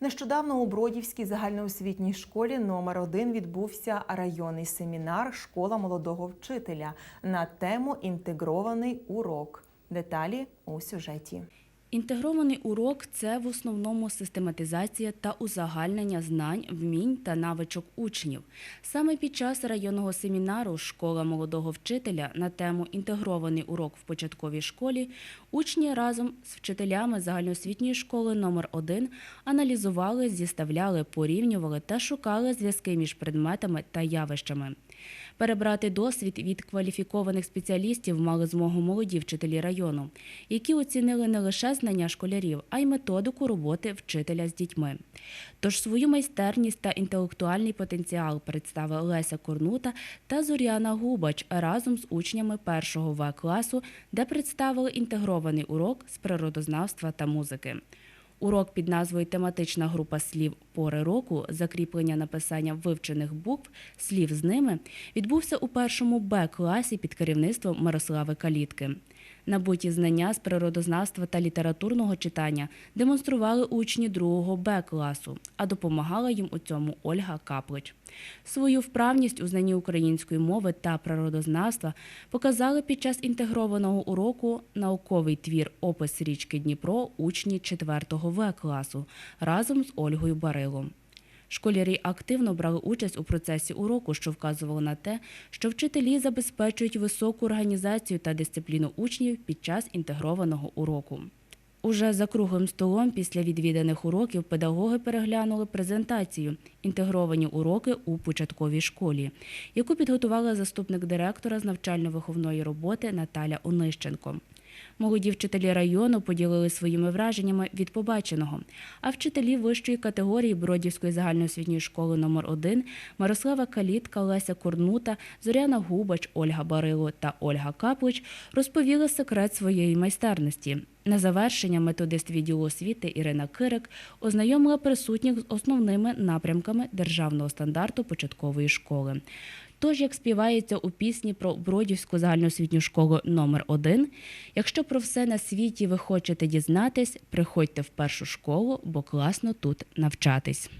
Нещодавно у Бродівській загальноосвітній школі номер 1 відбувся районний семінар Школа молодого вчителя на тему Інтегрований урок. Деталі у сюжеті. Інтегрований урок це в основному систематизація та узагальнення знань, вмінь та навичок учнів. Саме під час районного семінару Школа молодого вчителя на тему Інтегрований урок в початковій школі учні разом з вчителями загальноосвітньої школи номер 1 аналізували, зіставляли, порівнювали та шукали зв'язки між предметами та явищами. Перебрати досвід від кваліфікованих спеціалістів мали змогу молоді вчителі району, які оцінили не лише знання школярів, а й методику роботи вчителя з дітьми. Тож свою майстерність та інтелектуальний потенціал представили Леся Корнута та Зоряна Губач разом з учнями першого В класу, де представили інтегрований урок з природознавства та музики. Урок під назвою Тематична група слів пори року, закріплення написання вивчених букв, слів з ними відбувся у першому Б класі під керівництвом Мирослави Калітки. Набуті знання з природознавства та літературного читання демонстрували учні другого Б класу, а допомагала їм у цьому Ольга Каплич. Свою вправність у знанні української мови та природознавства показали під час інтегрованого уроку науковий твір Опис річки Дніпро учні 4 В класу разом з Ольгою Барилом. Школярі активно брали участь у процесі уроку, що вказувало на те, що вчителі забезпечують високу організацію та дисципліну учнів під час інтегрованого уроку. Уже за круглим столом після відвіданих уроків педагоги переглянули презентацію інтегровані уроки у початковій школі, яку підготувала заступник директора з навчально-виховної роботи Наталя Онищенко. Молоді вчителі району поділили своїми враженнями від побаченого. А вчителі вищої категорії Бродівської загальноосвітньої школи номер 1 Мирослава Калітка, Леся Корнута, Зоряна Губач, Ольга Барило та Ольга Каплич розповіли секрет своєї майстерності. На завершення методист відділу освіти Ірина Кирик ознайомила присутніх з основними напрямками державного стандарту початкової школи. Тож, як співається у пісні про Бродівську загальноосвітню школу номер 1 якщо про все на світі ви хочете дізнатись, приходьте в першу школу, бо класно тут навчатись.